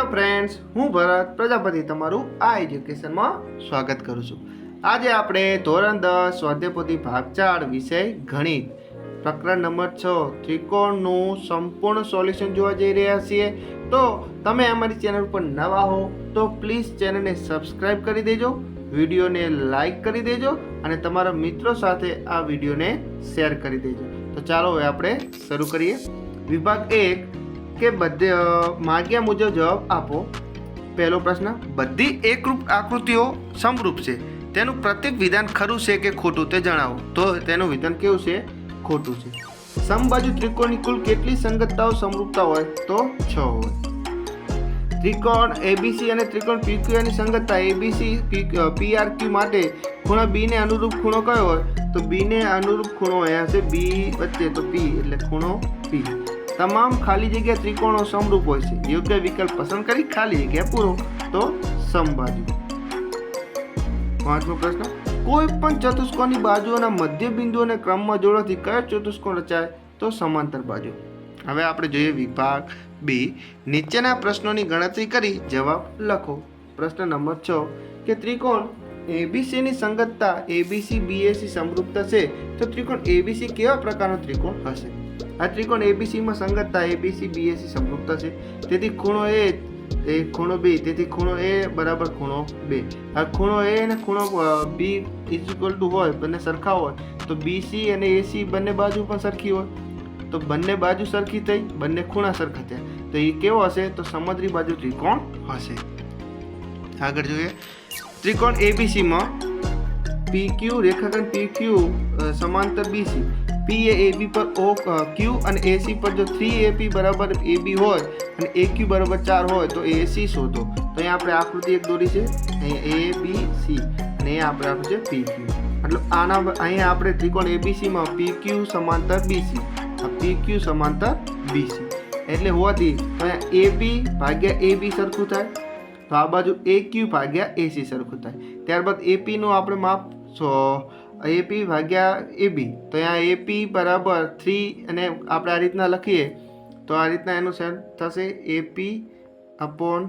Hello friends, હું ભરત પ્રજાપતિ તમારું આ એજ્યુકેશનમાં સ્વાગત કરું છું. આજે આપણે ધોરણ દસ સ્વાધ્યાયપોથી ભાગ ચાર વિષય ગણિત. પ્રકરણ નંબર છ, ત્રિકોણનું સંપૂર્ણ સોલ્યુશન જોવા જઈ રહ્યા છીએ. તો તમે અમારી ચેનલ ઉપર નવા હો, તો પ્લીઝ ચેનલને સબસ્ક્રાઈબ કરી દેજો, વિડીયોને લાઈક કરી દેજો અને તમારા મિત્રો સાથે આ વિડીયોને શેર કરી દેજો. તો ચાલો હવે આપણે શરૂ કરીએ. વિભાગ એક કે બધે માગ્યા મુજબ જવાબ આપો. પહેલો પ્રશ્ન, બધી એકરૂપ આકૃતિઓ સમરૂપ છે. તેનું પ્રત્યેક વિધાન ખરું છે કે ખોટું તે જણાવો. તો તેનું વિધાન કેવું છે? ખોટું છે. સમબાજુ ત્રિકોણની કુલ કેટલી સંગતતાઓ, સમરૂપતા હોય? તો છ હોય. ત્રિકોણ એબીસી અને ત્રિકોણ પીક્યુની સંગતતા એબીસી પીઆરક્યુ માટે ખૂણો બીને અનુરૂપ ખૂણો કયો હોય? તો બીને અનુરૂપ ખૂણો અહીંયા હશે બી વચ્ચે, તો પી એટલે ખૂણો પી તમામ ખાલી જગ્યા ત્રિકોણો સમરૂપ હોય છે. યોગ્ય વિકલ્પ પસંદ કરી ખાલી જગ્યા પૂરો તો સમબાજુ પાંચમો પ્રશ્ન. કોઈ પણ ચતુષ્કોણની બાજુઓના મધ્ય બિંદુઓને ક્રમમાં જોડવાથી કયો ચતુષ્કોણ રચાય તો સમાંતર બાજુ. હવે આપણે જોઈએ વિભાગ બી. નીચેના પ્રશ્નોની ગણતરી કરી જવાબ લખો. પ્રશ્ન નંબર છ. કે ત્રિકોણ એબીસીની સંગતતા એબીસી બીએસી સમરૂપતા છે તો ત્રિકોણ એબીસી કેવા પ્રકારનો ત્રિકોણ હશે? આ ત્રિકોણ એબીસીમાં સંગતતા એબીસી બીએસી સમરૂપતા છે. તેથી ખૂણો એ એ ખૂણો બી તેથી ખૂણો એ બરાબર ખૂણો બે આ ખૂણો એ અને ખૂણો બી ઇઝ ઇક્વલ ટુ હોય, બંને સરખા હોય, તો બીસી અને એસી બંને બાજુ પણ સરખી હોય. તો બંને બાજુ સરખી થઈ, બંને ખૂણા સરખા થયા. તો એ કેવો હશે? તો સમદ્રી બાજુ ત્રિકોણ હશે. આગળ જોઈએ. ત્રિકોણ એબીસીમાં પી ક્યુ રેખાખંડ પી ક્યુ સમાંતર બીસી પી એ એબી પર ઓ ક્યુ અને એસી પર જો થ્રી એપી બરાબર એબી હોય અને એ ક્યુ બરાબર ચાર હોય તો એસી શોધો. તો અહીંયા આપણે આકૃતિ એક દોરી છે. અહીંયા એ બી સી અને અહીંયા આપણે આપ્યું છે પી ક્યુ મતલબ આના અહીંયા આપણે ત્રિકોણ એબીસીમાં પી ક્યુ સમાંતર બીસી પી ક્યુ સમાંતર બીસી એટલે હોવાથી અહીંયા બી ભાગ્યા એબી સરખું થાય. તો આ બાજુ એ ક્યુ ભાગ્યા એસી સરખું થાય. ત્યારબાદ એપીનું આપણે માપ એપી ભાગ્યા એબી તો અહીંયા એપી બરાબર થ્રી અને આપણે આ રીતના લખીએ, તો આ રીતના એનું સેન થશે એપી અપોન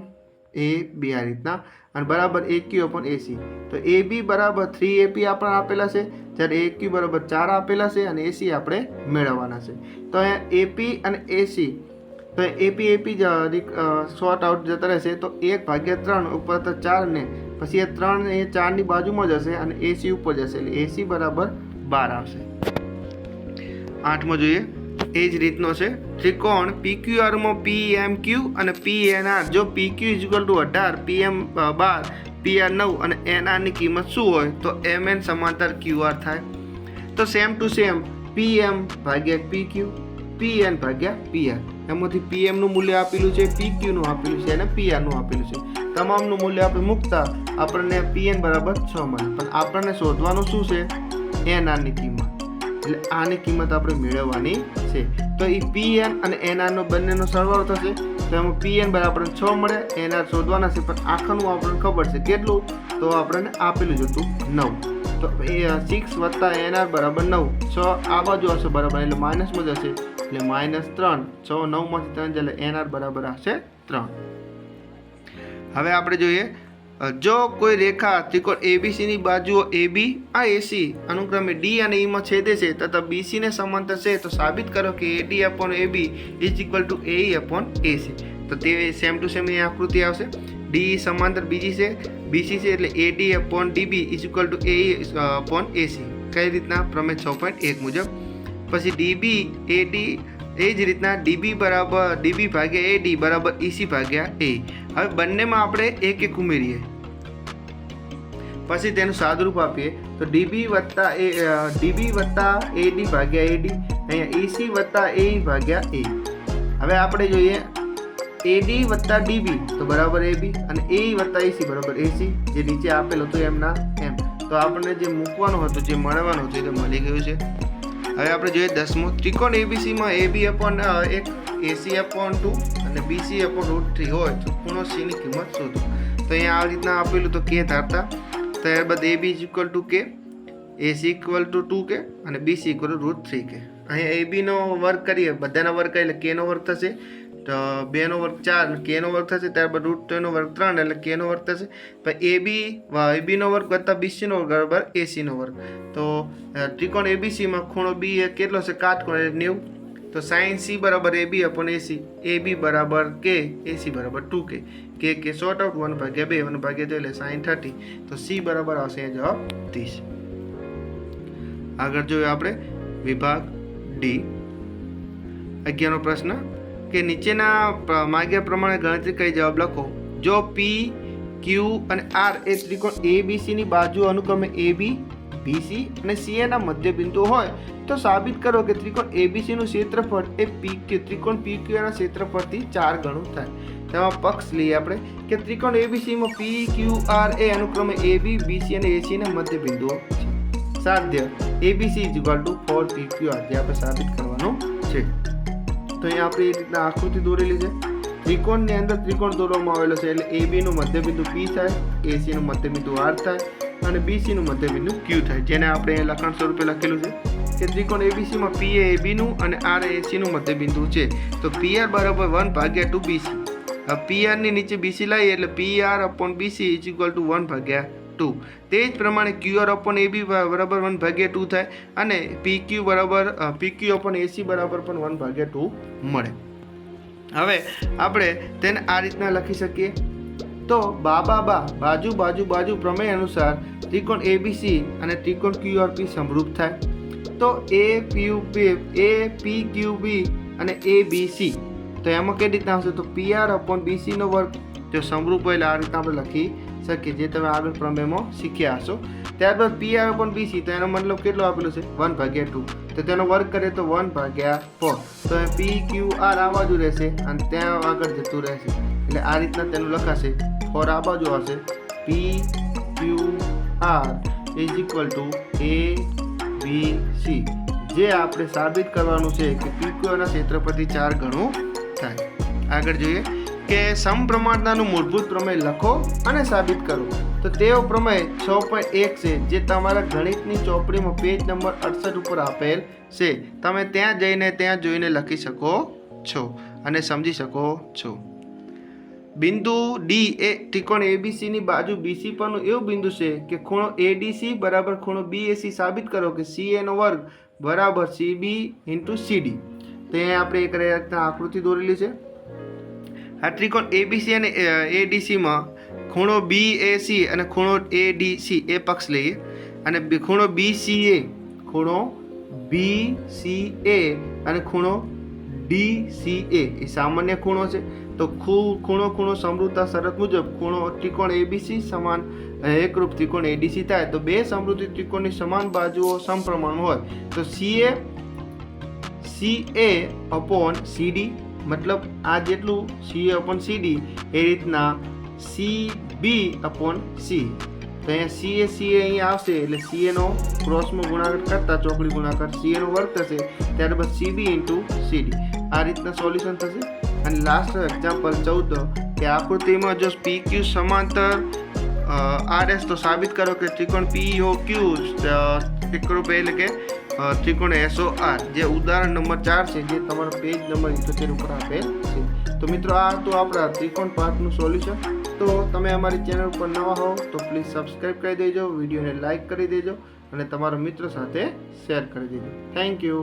એ બી આ રીતના. અને બરાબર એ ક્યુ અપોન એસી તો એ બી બરાબર થ્રી એપી આપણને આપેલા છે. જ્યારે એ ક્યુ બરાબર ચાર આપેલા છે અને એસી આપણે મેળવવાના છે. તો અહીંયા એપી અને એસી તો એપી એપી શોર્ટ આઉટ જતા રહેશે. તો એક ભાગ્યા ત્રણ ઉપર તો ચાર ને, પછી એ ત્રણ એ ચારની બાજુમાં જશે અને એસી ઉપર જશે એટલે એસી બરાબર બાર આવશે. આઠમાં જોઈએ. એ જ રીતનો છે. ત્રિકોણ પીક્યુઆરમાં પી એમ ક્યુ અને પી એન જો પી ક્યુ ટુ અઢાર પી એમ બાર પી આર નવ અને એન આરની કિંમત શું હોય? તો એમ એન સમાંતર ક્યુ આર થાય. તો same to same P M ભાગ્યા પી ક્યુ પી એન ભાગ્યા પી આર એમાંથી પીએમનું મૂલ્ય આપેલું છે પી ક્યુનું આપેલું છે અને પી આરનું આપેલું છે. તમામનું મૂલ્ય આપણે મૂકતા આપણને પીએન બરાબર છ મળે. પણ આપણને શોધવાનું શું છે? એન આરની કિંમત. એટલે આની કિંમત આપણે મેળવવાની છે. તો એ પી એન અને એન આરનો બંનેનો સરવાળો થશે. તો એમાં પી એન બરાબર છ મળે એન આર શોધવાના છે. પણ આખાનું આપણને ખબર છે કેટલું? તો આપણને આપેલું જ હતું નવ. તો એ સિક્સ વત્તા એન આર બરાબર નવ. છ આ બાજુ હશે બરાબર, એટલે માઇનસમાં જશે. એટલે માઇનસ ત્રણ. છ, નવમાંથી ત્રણ એટલે એનઆર બરાબર હશે ત્રણ. હવે આપણે જોઈએ જો કોઈ રેખા ત્રિકોણ એબીસીની બાજુઓ એબી આ એસી અનુક્રમે ડી અને ઈમાં છેદે છે તથા બીસીને સમાંતર છે, તો સાબિત કરો કે AD upon AB is equal to A upon AC તો તે સેમ ટુ સેમ એ આકૃતિ આવશે. ડી સમાંતર બીજી છે બીસી છે એટલે AD upon DB is equal to A upon AC કઈ રીતના? પ્રમેય છ પોઈન્ટ એક મુજબ. પછી ડીબી, એડી, એ જ રીતના ડીબી બરાબર, ડીબી ભાગ્યા એડી બરાબર ઈસી ભાગ્યા એ. હવે બંનેમાં આપણે એક એક ઉમેરીએ. પછી તેનું સાદુરૂપ આપીએ. તો ડીબી વત્તા એ ડીબી વત્તા એડી ભાગ્યા એડી, અહીંયા ઈસી વત્તા એ ભાગ્યા એ. હવે આપણે જોઈએ એડી વત્તા ડીબી, તો બરાબર એબી અને એ વત્તા એસી બરાબર એસી જે નીચે આપેલું હતું એમના, એમ. તો આપણને જે મૂકવાનું હતું, જે મળવાનું હતું, એ તો મળી ગયું છે. હવે આપણે જોઈએ દસમો ત્રિકોણ એબીસીમાં એબી અપોન એક એસી અપોન ટુ અને બીસી અપોન રૂટ થ્રી હોય તો ખૂણો સીની કિંમત શોધો. તો અહીંયા આ રીતના આપેલું તો કે ધારતા. ત્યારબાદ એ બી ઇક્વલ ટુ કે એસી ઇક્વલ ટુ ટુ કે અને BC equal to root three કે અહીંયા એ બીનો વર્ક કરીએ, બધાના વર્ક એટલે કેનો વર્ક થશે. તો બેનો વર્ગ ચાર કેનો વર્ગ થશે, ત્યારબાદ રૂટ ટુનો વર્ગ ત્રણ એટલે કેનો વર્ગ થશે. પણ એ બી એ બીનો વર્ગ વત્તા બીસીનો વર્ગ, બરાબર એસીનો વર્ગ. તો ત્રિકોણ એબીસીમાં ખૂણો બી એ કેટલો છે? કાટકોણ એટલે નેવું. તો સાઇન સી બરાબર એ બી અપોન એસી એ બી બરાબર કે એસી બરાબર ટુ કે કે કે શોર્ટ આઉટ વન ભાગ્યા બે વન ભાગ્યા તો એટલે સાઇન થર્ટી તો સી બરાબર આવશે એ જવાબ ત્રીસ. આગળ જોયું આપણે વિભાગ ડી અગિયારનો પ્રશ્ન. કે નીચેના માગ્યા પ્રમાણે ગણતરી કરી જવાબ લખો. જો પી ક્યુ અને આર એ ત્રિકોણ એ બી સીની બાજુ અનુક્રમે એ બી બીસી અને સી એના મધ્ય બિંદુ હોય, તો સાબિત કરો કે ત્રિકોણ એબીસીનું ક્ષેત્રફળ એ પી ત્રિકોણ પી ક્યુના ક્ષેત્રફળથી ચાર ગણું થાય. તેમાં પક્ષ લઈએ આપણે કે ત્રિકોણ એબીસીમાં પી ક્યુ આર એ અનુક્રમે એ બી બીસી અને એસીના મધ્યબિંદુઓ મધ્ય બિંદુઓ છે. સાધ્ય. ABC is equal to four P Q R જે આપણે સાબિત કરવાનું છે. તો અહીંયા આપણે એ રીતના આકૃતિ દોરેલી છે. ત્રિકોણની અંદર ત્રિકોણ દોરવામાં આવેલો છે એટલે એ નું મધ્યબિંદુ પી થાય એસી નું મધ્યબિંદુ આર થાય અને બીસી નું મધ્યબિંદુ ક્યુ થાય, જેને આપણે લખાણ સ્વરૂપે લખેલું છે. કે ત્રિકોણ એબીસીમાં પી એ AB નું અને આર એસીનું મધ્યબિંદુ છે. તો પીઆર બરાબર વન ભાગ્યા ટુ બીસી પીઆરની નીચે બીસી લાવીએ એટલે PR upon BC is equal to one ભાગ્યા ટુ. તે જ પ્રમાણે ક્યુઆર અપોન એબી બરાબર વન ભાગ્યા ટુ થાય અને પી ક્યુ બરાબર પી ક્યુ અપોન એસી બરાબર પણ વન ભાગ્યા ટુ મળે. હવે આપણે તેને આ રીતના લખી શકીએ. તો બા બા બા બાજુ બાજુ બાજુ પ્રમેય અનુસાર ત્રિકોણ એબીસી અને ત્રિકોણ ક્યુઆરપી સમરૂપ થાય. તો એ પી એ પી ક્યુ બી અને એ બી સી તો એમાં કઈ રીતના હશે? તો પીઆર અપોન બીસીનો વર્ગ જો સમરૂપ હોય એટલે આ રીતના આપણે લખી શકીએ જે તમે આગળ પ્રમેયમાં શીખ્યા હશો. ત્યારબાદ પીઆર અપોન બીસી તો એનો મતલબ કેટલો આપેલો છે? વન ભાગ્યા ટુ તો તેનો વર્ગ કરે તો વન ભાગ્યા ફોર તો પી ક્યુ આર આ બાજુ રહેશે અને ત્યાં આગળ જતું રહેશે. એટલે આ રીતના તેનું લખાશે. ફોર આ બાજુ આવશે. P Q R is equal to A B C જે આપણે સાબિત કરવાનું છે કે પીક્યુના ક્ષેત્રપતિ ચાર ગણું થાય. આગળ જોઈએ. કે સમપ્રમાણતાનું મૂળભૂત પ્રમેય લખો અને સાબિત કરો. તો તેઓ પ્રમેય છ પોઈન્ટ એક છે, જે તમારા ગણિતની ચોપડીમાં પેજ નંબર અડસઠ ઉપર આપેલ છે. તમે ત્યાં જઈને ત્યાં જોઈને લખી શકો છો અને સમજી શકો છો. બિંદુ ડી એ ત્રિકોણ એબીસીની બાજુ બીસી પરનું એવું બિંદુ છે કે ખૂણો એડીસી બરાબર ખૂણો બીએસી સાબિત કરો કે સી એનો વર્ગ બરાબર સીબી ઇન્ટુ સીડી તો અહીંયા આપણે એક આકૃતિ દોરેલી છે. આ ત્રિકોણ એબીસી અને એડીસીમાં ખૂણો બી એ સી અને ખૂણો એડીસી એ પક્ષ લઈએ. અને બી- ખૂણો બીસીએ ખૂણો એ અને ખૂણો ડી સી એ એ સામાન્ય ખૂણો છે. તો ખૂ- ખૂણો ખૂણો સમૃદ્ધતા શરત મુજબ ખૂણો ત્રિકોણ એબીસી સમાન એકરૂપ ત્રિકોણ એડીસી થાય. તો બે સમૃદ્ધિ ત્રિકોણની સમાન બાજુઓ સમપ્રમાણ હોય. તો CA C A upon CD મતલબ આ જેટલું સી અપોન સીડી એ રીતના સી બી અપોન સી. તો અહીંયા સી એ સી એ અહીંયા આવશે એટલે સી એનો ક્રોસમાં ગુણાકાર કરતા ચોકડી ગુણાકાર સી એનો વર્ગ થશે, ત્યારબાદ સી બી ઇન્ટુ સીડી આ રીતના સોલ્યુશન થશે. અને લાસ્ટ એક્ઝામ્પલ ચૌદ, કે આકૃતિમાં જો પી ક્યુ સમાંતર આર એસ તો સાબિત કરો કે ત્રિકોણ પી ઓ ક્યુ એકરૂપ એટલે કે ત્રિકોણ એસઓ આર જે ઉદાહરણ નંબર ચાર છે, જે તમારો પેજ નંબર ઇઠોતેર ઉપર આપેલ છે. તો મિત્રો, આ હતું આપણા ત્રિકોણ પાઠનું સોલ્યુશન તો તમે અમારી ચેનલ ઉપર નવા હો તો પ્લીઝ સબસ્ક્રાઈબ કરી દેજો વિડીયોને લાઇક કરી દેજો, અને તમારા મિત્રો સાથે શેર કરી દેજો. Thank you